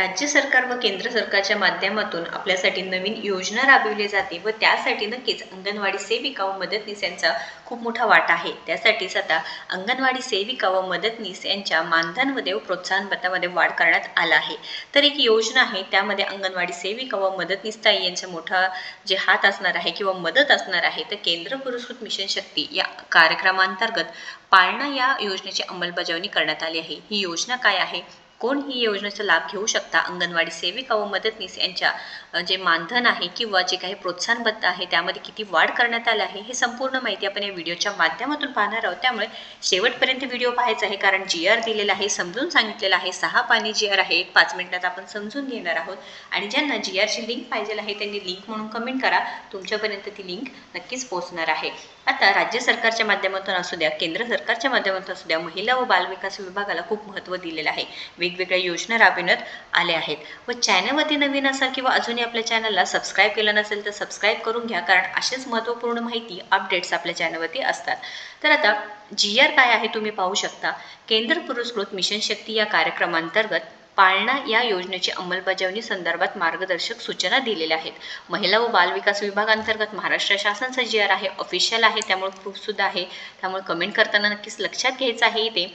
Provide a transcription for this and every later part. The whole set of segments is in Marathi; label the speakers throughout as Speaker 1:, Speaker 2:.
Speaker 1: राज्य सरकार व केंद्र सरकारच्या माध्यमातून आपल्यासाठी नवीन योजना राबविली जाते व त्यासाठी नक्कीच अंगणवाडी सेविका व मदतनीस यांचा खूप मोठा वाटा आहे. त्यासाठीच आता अंगणवाडी सेविका व मदतनीस यांच्या मानधनमध्ये व प्रोत्साहन भत्तामध्ये वाढ करण्यात आला आहे. तर एक योजना आहे त्यामध्ये अंगणवाडी सेविका व मदतनीस ताई यांचा मोठा जे हात असणार आहे किंवा मदत असणार आहे तर केंद्र पुरस्कृत मिशन शक्ती या कार्यक्रमांतर्गत पाळणा या योजनेची अंमलबजावणी करण्यात आली आहे. ही योजना काय आहे? कोण ही योजनेचा लाभ घेऊ शकता. अंगणवाडी सेविका व मदतनीस यांच्या जे मानधन आहे किंवा जे काही प्रोत्साहन भत्ता आहे त्यामध्ये किती वाढ करण्यात आलं आहे हे संपूर्ण माहिती आपण या व्हिडिओच्या माध्यमातून पाहणार आहोत. त्यामुळे शेवटपर्यंत व्हिडिओ पाहायचा आहे कारण जी आर दिलेला आहे समजून सांगितलेलं आहे. सहा पाणी जी आर आहे एक पाच मिनिटात आपण समजून घेणार आहोत. आणि ज्यांना जी आरची लिंक पाहिजे आहे त्यांनी लिंक म्हणून कमेंट करा. तुमच्यापर्यंत ती लिंक नक्कीच पोहोचणार आहे. आता राज्य सरकारच्या माध्यमातून असू द्या केंद्र सरकारच्या माध्यमातून असू द्या महिला व बालविकास विभागाला खूप महत्त्व दिलेलं आहे. वेगवेगळ्या योजना राबविण्यात आल्या आहेत. व चॅनलवरती नवीन असाल किंवा अजूनही आपल्या चॅनलला सबस्क्राईब केलं नसेल तर सबस्क्राईब करून घ्या. कारण असेच महत्त्वपूर्ण माहिती अपडेट्स आपल्या चॅनलवरती असतात. तर आता जी आर काय आहे तुम्ही पाहू शकता. केंद्र पुरस्कृत मिशन शक्ती या कार्यक्रमांतर्गत पाळणा या योजनेची अंमलबजावणी संदर्भात मार्गदर्शक सूचना दिलेल्या आहेत. महिला व बालविकास विभागांतर्गत महाराष्ट्र शासनचा जी आर आहे. ऑफिशियल आहे. त्यामुळे प्रूफसुद्धा आहे. त्यामुळे कमेंट करताना नक्कीच लक्षात घ्यायचं आहे इथे.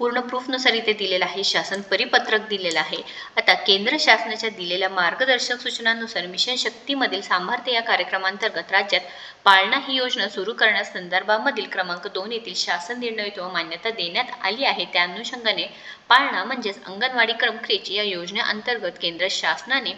Speaker 1: पूर्ण प्रूफनुसार इथे दिलेलं आहे. शासन परिपत्रक दिलेलं आहे. आता केंद्र शासनाच्या दिलेल्या मार्गदर्शक सूचनांनुसार मिशन शक्तीमधील सामर्थ्य या कार्यक्रमांतर्गत राज्यात पाळणा ही योजना सुरू करण्यासंदर्भामधील क्रमांक दोन येथील शासन निर्णय किंवा मान्यता देण्यात आली आहे. त्या अनुषंगाने पाळणा म्हणजेच अंगणवाडी क्रमक्रियेची या योजनेअंतर्गत केंद्र शासनाने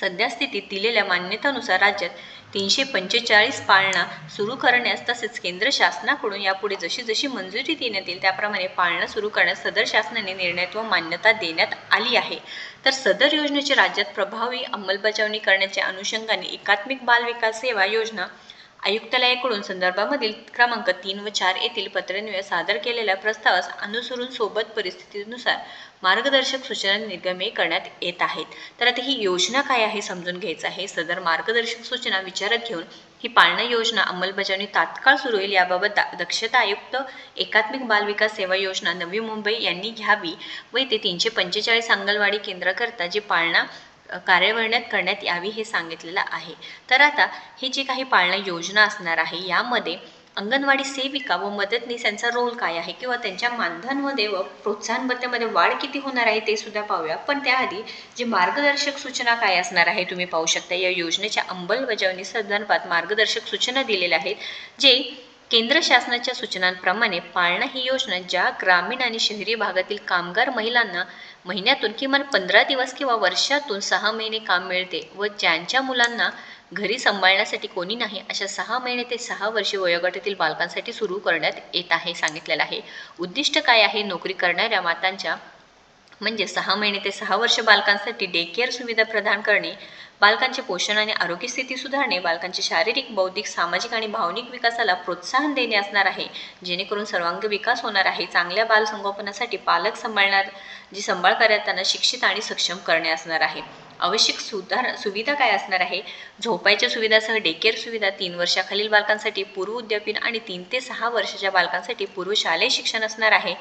Speaker 1: सध्या स्थितीत दिलेल्या मान्यतानुसार राज्यात तीनशे पंचेचाळीस पाळणा सुरू करण्यास तसेच केंद्र शासनाकडून यापुढे जशी जशी मंजुरी देण्यात येईल त्याप्रमाणे पाळणा सुरू करण्यास सदर शासनाने निर्णयत्व मान्यता देण्यात आली आहे. तर सदर योजनेची राज्यात प्रभावी अंमलबजावणी करण्याच्या अनुषंगाने एकात्मिक बाल विकास सेवा योजना आयुक्तालयाकडून संदर्भामधील क्रमांक तीन व चार येथील पत्रान्वये सादर केलेल्या प्रस्तावास अनुसरून सोबत परिस्थितीनुसार मार्गदर्शक सूचना निर्गमे करण्यात येत आहेत. तर आता ही योजना काय आहे समजून घ्यायचं आहे? सदर मार्गदर्शक सूचना विचारात घेऊन ही पाळणा योजना अंमलबजावणी तात्काळ सुरू होईल याबाबत दक्षता आयुक्त एकात्मिक बाल विकास सेवा योजना नवी मुंबई यांनी घ्यावी व इथे तीनशे पंचेचाळीस अंगणवाडी केंद्राकरता जी पाळणा अ, करण्यात यावी हे सांगितलेलं आहे. तर आता ही जी काही पाळणा योजना असणार आहे यामध्ये अंगणवाडी सेविका व मदतनीस यांचा रोल काय आहे किंवा त्यांच्या मानधनमध्ये व प्रोत्साहन भत्त्यामध्ये वाढ किती होणार आहे ते सुद्धा पाहूया. पण त्याआधी जे मार्गदर्शक सूचना काय असणार आहे तुम्ही पाहू शकता. या योजनेच्या अंमलबजावणी संदर्भात मार्गदर्शक सूचना दिलेल्या आहेत जे केंद्र शासनाच्या सूचनांप्रमाणे पाळणा ही योजना ज्या ग्रामीण आणि शहरी भागातील कामगार महिलांना महिन्यातून किमान पंधरा दिवस किंवा वर्षातून सहा महिने काम मिळते व ज्यांच्या मुलांना घरी सांभाळण्यासाठी कोणी नाही अशा सहा महिने ते सहा वर्षे वयोगटातील बालकांसाठी सुरू करण्यात येत आहे सांगितलेलं आहे. उद्दिष्ट काय आहे? नोकरी करणाऱ्या मातांच्या म्हणजे सहा महिने ते सहा वर्ष बालकांसाठी डे केअर सुविधा प्रदान करणे बालकांचे पोषण आणि आरोग्य स्थिती सुधारणे बालकांचे शारीरिक बौद्धिक सामाजिक आणि भावनिक विकासाला प्रोत्साहन देणे असणार आहे. जेणेकरून सर्वांग विकास होणार आहे. चांगल्या बाल संगोपनासाठी पालक सांभाळणार जी सांभाळ करताना शिक्षित आणि सक्षम करणे असणार आहे. आवश्यक सुधार सुविधा काय असणार आहे? झोपायच्या सुविधासह डेकेअर सुविधा तीन वर्षाखालील बालकांसाठी पूर्व उद्यापीन आणि तीन ते सहा वर्षाच्या बालकांसाठी पूर्व शालेय शिक्षण असणार आहे.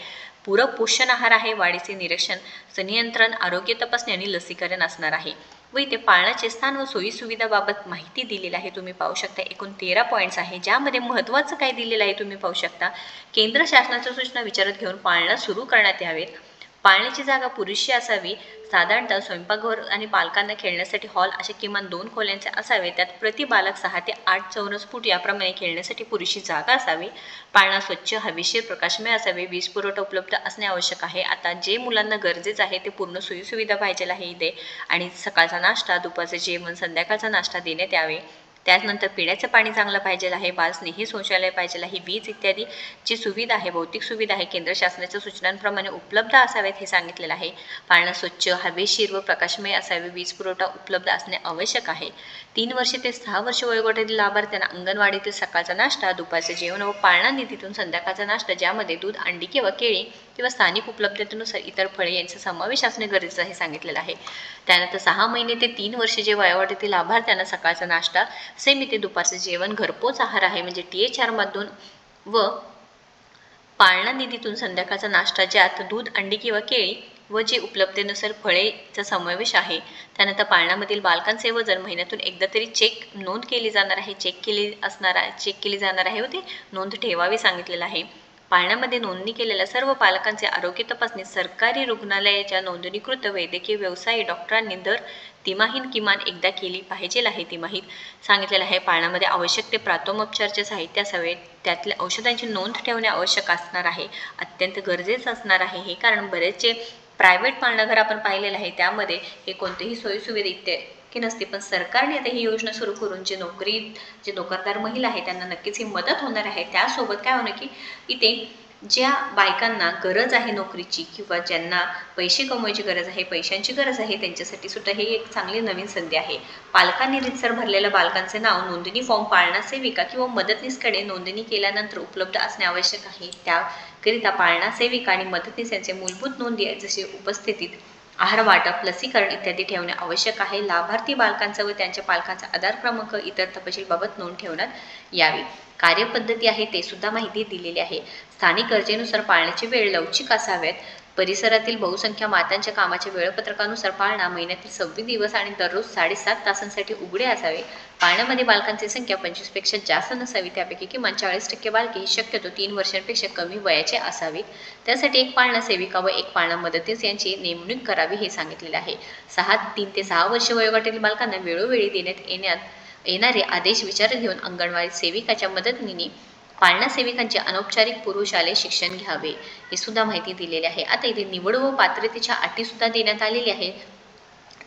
Speaker 1: पूरक पोषण आहार आहे वाढीचे निरीक्षण संनियंत्रण आरोग्य तपासणी आणि लसीकरण असणार आहे. व इथे पाळण्याचे स्थान व सोयीसुविधाबाबत माहिती दिलेली आहे तुम्ही पाहू शकता. एकूण तेरा पॉईंट्स आहे. ज्यामध्ये महत्त्वाचं काय दिलेलं आहे तुम्ही पाहू शकता. केंद्र शासनाच्या सूचना विचारात घेऊन पाळणा सुरू करण्यात यावेत. पाळण्याची जागा पुरेशी असावी. साधारणतः स्वयंपाकघर आणि बालकांना खेळण्यासाठी हॉल असे किमान दोन खोल्यांचे असावे. त्यात प्रति बालक सहा ते आठ चौरस फूट याप्रमाणे खेळण्यासाठी पुरेशी जागा असावी. पाळणा स्वच्छ हवेशीर प्रकाशमय असावे. वीज पुरवठा उपलब्ध असणे आवश्यक आहे. आता जे मुलांना गरजेचं आहे ते पूर्ण सोयीसुविधा पाहिजे आहे इथे. आणि सकाळचा नाश्ता दुपारचे जेवण संध्याकाळचा नाश्ता देण्यात यावे. त्यानंतर पिण्याचं पाणी चांगलं पाहिजे आहे बाल शौचालय पाहिजे आहे वीज इत्यादी जी सुविधा आहे भौतिक सुविधा आहे केंद्र शासनाच्या सूचनांप्रमाणे उपलब्ध असावेत हे सांगितलेलं आहे. पाळणं स्वच्छ हवेशीर व प्रकाशमय असावे वीज पुरवठा उपलब्ध असणे आवश्यक आहे. तीन वर्षे ते सहा वर्ष वयोगटातील लाभार्थ्यांना अंगणवाडीतील सकाळचा नाश्ता दुपारचे जेवण व पाळणा निधीतून संध्याकाळचा नाश्ता ज्यामध्ये दूध अंडी किंवा केळी किंवा स्थानिक उपलब्धतेनुसार इतर फळे यांचा समावेश असणे गरजेचं आहे सांगितलेलं आहे. त्यानंतर सहा महिने ते तीन वर्षे जे वयोगटातील लाभार्थ्यांना सकाळचा नाश्ता सेमी ते दुपारचे जेवण घरपोच आहार आहे. म्हणजे टी एच आरमधून व पाळणा निधीतून संध्याकाळचा नाश्ता ज्यात दूध अंडी किंवा केळी व जे उपलब्धतेनुसार फळेचा समावेश आहे. त्यानंतर पाळण्यामधील बालकांचे वजन महिन्यातून एकदा तरी चेक नोंद केली जाणार आहे. चेक केली असणार आहे चेक केली जाणार आहे व ते नोंद ठेवावी सांगितलेलं आहे. पाळण्यामध्ये नोंदणी केलेल्या सर्व पालकांचे आरोग्य तपासणी सरकारी रुग्णालयाच्या नोंदणीकृत वैद्यकीय व्यवसायी डॉक्टरांनी दर तिमाहीन किमान एकदा केली पाहिजे आहे. तिमाहीत सांगितलेलं आहे. पाळण्यामध्ये आवश्यक ते प्राथमोपचारचे साहित्य असावे. त्यातल्या औषधांची नोंद ठेवणे आवश्यक असणार आहे. अत्यंत गरजेचं असणार आहे. हे कारण बरेचसे प्रायव्हेट पाळणाघर आपण पाहिलेलं आहे. त्यामध्ये हे कोणतेही सोयीसुविधा इतके नसते. पण सरकारने आता ही योजना सुरू करून जे नोकरी जे नोकरदार महिला आहे त्यांना नक्कीच ही मदत होणार आहे. त्यासोबत काय होणार की इथे ज्या बायकांना गरज आहे नोकरीची किंवा ज्यांना पैसे कमवायची गरज आहे पैशांची गरज आहे त्यांच्यासाठी सुद्धा ही एक चांगली नवीन संधी आहे. पालकांनी रितसर भरलेल्या बालकांचे नाव नोंदणी फॉर्म पाळणा सेविका किंवा मदतनीसकडे नोंदणी केल्यानंतर उपलब्ध असणे आवश्यक आहे. त्याकरिता पाळणा सेविका आणि मदतनीस यांचे मूलभूत नोंदी जसे उपस्थितीत आहार वाटप लसीकरण इत्यादी ठेवणे आवश्यक आहे. लाभार्थी बालकांचा व त्यांच्या पालकांचा आधार क्रमांक इतर तपशीलबाबत नोंद ठेवण्यात यावी. कार्यपद्धती आहे ते सुद्धा माहिती दिलेली आहे. स्थानिक गरजेनुसार पाळण्याची वेळ लवचिक असाव्यात. परिसरातील बहुसंख्या मातांच्या कामाच्या वेळापत्रकानुसार पाळणा महिन्यातील सव्वीस दिवस आणि दररोज साडेसात तासांसाठी उघडे असावे. पाळण्यामध्ये बालकांची संख्या पंचवीसपेक्षा जास्त नसावी त्यापैकी किमान चाळीस टक्के बालके ही शक्यतो तीन वर्षांपेक्षा कमी वयाचे असावीत त्यासाठी एक पाळणा सेविका व एक पाळणा मदतीस यांची नेमणूक करावी हे सांगितलेले आहे. सहा तीन ते सहा वर्ष वयोगटातील बालकांना वेळोवेळी देण्यात येण्यात येणारे आदेश विचारात घेऊन अंगणवाडी सेविकाच्या मदतीने पाळणा सेविकांचे अनौपचारिक पूर्वशालेय शिक्षण घ्यावे हे सुद्धा माहिती दिलेली आहे. आता इथे निवड व पात्रतेच्या अटी सुद्धा देण्यात आलेली आहे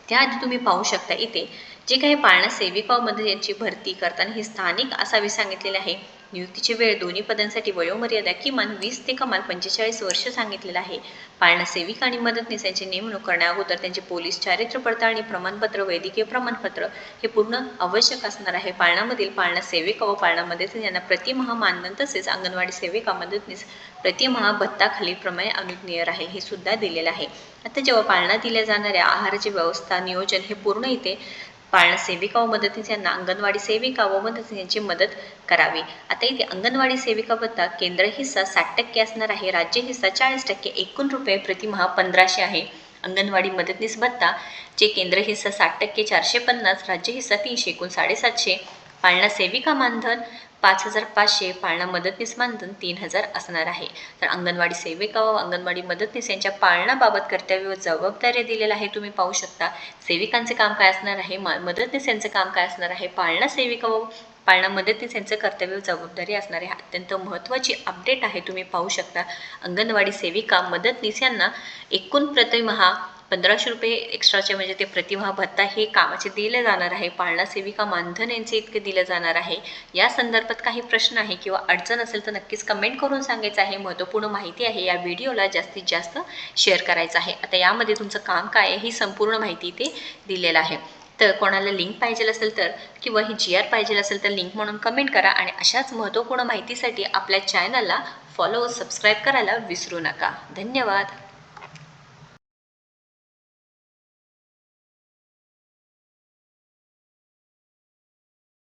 Speaker 1: त्याआधी तुम्ही पाहू शकता इथे जे काही पाळणा सेविकामध्ये यांची भरती करताना हे स्थानिक असावे सांगितलेले आहे. नियुक्तीची वेळ दोन्ही पदांसाठी वयोमर्यादा किमान वीस ते कमाल पंचेचाळीस वर्ष सांगितलेलं आहे. पाळणा सेविका आणि मदतनीस यांची नेमणूक करण्याअगोदर त्यांचे पोलीस चारित्र्य पडताळणी प्रमाणपत्र वैद्यकीय प्रमाणपत्र हे पूर्ण आवश्यक असणार आहे. पाळणामधील पाळणा सेविका व पाळणा मदतनीस यांना प्रतिमहा मानधन तसेच अंगणवाडी सेविका मदतनीस प्रतिमहा भत्ता खालीलप्रमाणे अनुज्ञेय आहे हे सुद्धा दिलेलं आहे. आता जेव्हा पाळणा दिल्या जाणाऱ्या आहाराची व्यवस्था नियोजन हे पूर्ण इथे पाळणा सेविका व मदतनीस यांना अंगणवाडी सेविका व मदतनीस यांची मदत करावी. आता इथे अंगणवाडी सेविका भत्ता केंद्र हिस्सा साठ टक्के असणार आहे राज्य हिस्सा चाळीस टक्के एकूण रुपये प्रतिमहा पंधराशे आहे. अंगणवाडी मदतनीस भत्ता जे केंद्र हिस्सा साठ टक्के चारशे पन्नास राज्य हिस्सा तीनशे एकूण साडेसातशे पाळणा सेविका मानधन पाच हजार पाचशे पाळणा मदतनीस मानधन तीन हजार असणार आहे. तर अंगणवाडी सेविका व अंगणवाडी मदतनीस यांच्या पाळणाबाबत कर्तव्य व जबाबदाऱ्या दिलेल्या आहे तुम्ही पाहू शकता. सेविकांचे काम काय असणार आहे? मा मदतनीस यांचं काम काय असणार आहे? पाळणा सेविका व पाळणा मदतनीस यांचं कर्तव्य व जबाबदारी असणार आहे. अत्यंत महत्त्वाची अपडेट आहे तुम्ही पाहू शकता. अंगणवाडी सेविका मदतनीस यांना एकूण प्रतिमहा पंधराशे रुपये एक्स्ट्राचे म्हणजे ते प्रतिभा भत्ता हे कामाचे दिले जाणार आहे. पाळणा सेविका मानधन यांचे इतके दिलं जाणार आहे. या संदर्भात काही प्रश्न आहे किंवा अडचण असेल तर नक्कीच कमेंट करून सांगायचं आहे. महत्त्वपूर्ण माहिती आहे. या व्हिडिओला जास्तीत जास्त शेअर करायचं आहे. आता यामध्ये तुमचं काम काय आहे ही संपूर्ण माहिती इथे दिलेलं आहे. तर कोणाला लिंक पाहिजे असेल तर किंवा ही जी आर पाहिजे असेल तर लिंक म्हणून कमेंट करा आणि अशाच महत्त्वपूर्ण माहितीसाठी आपल्या चॅनलला फॉलो सबस्क्राईब करायला विसरू नका. धन्यवाद.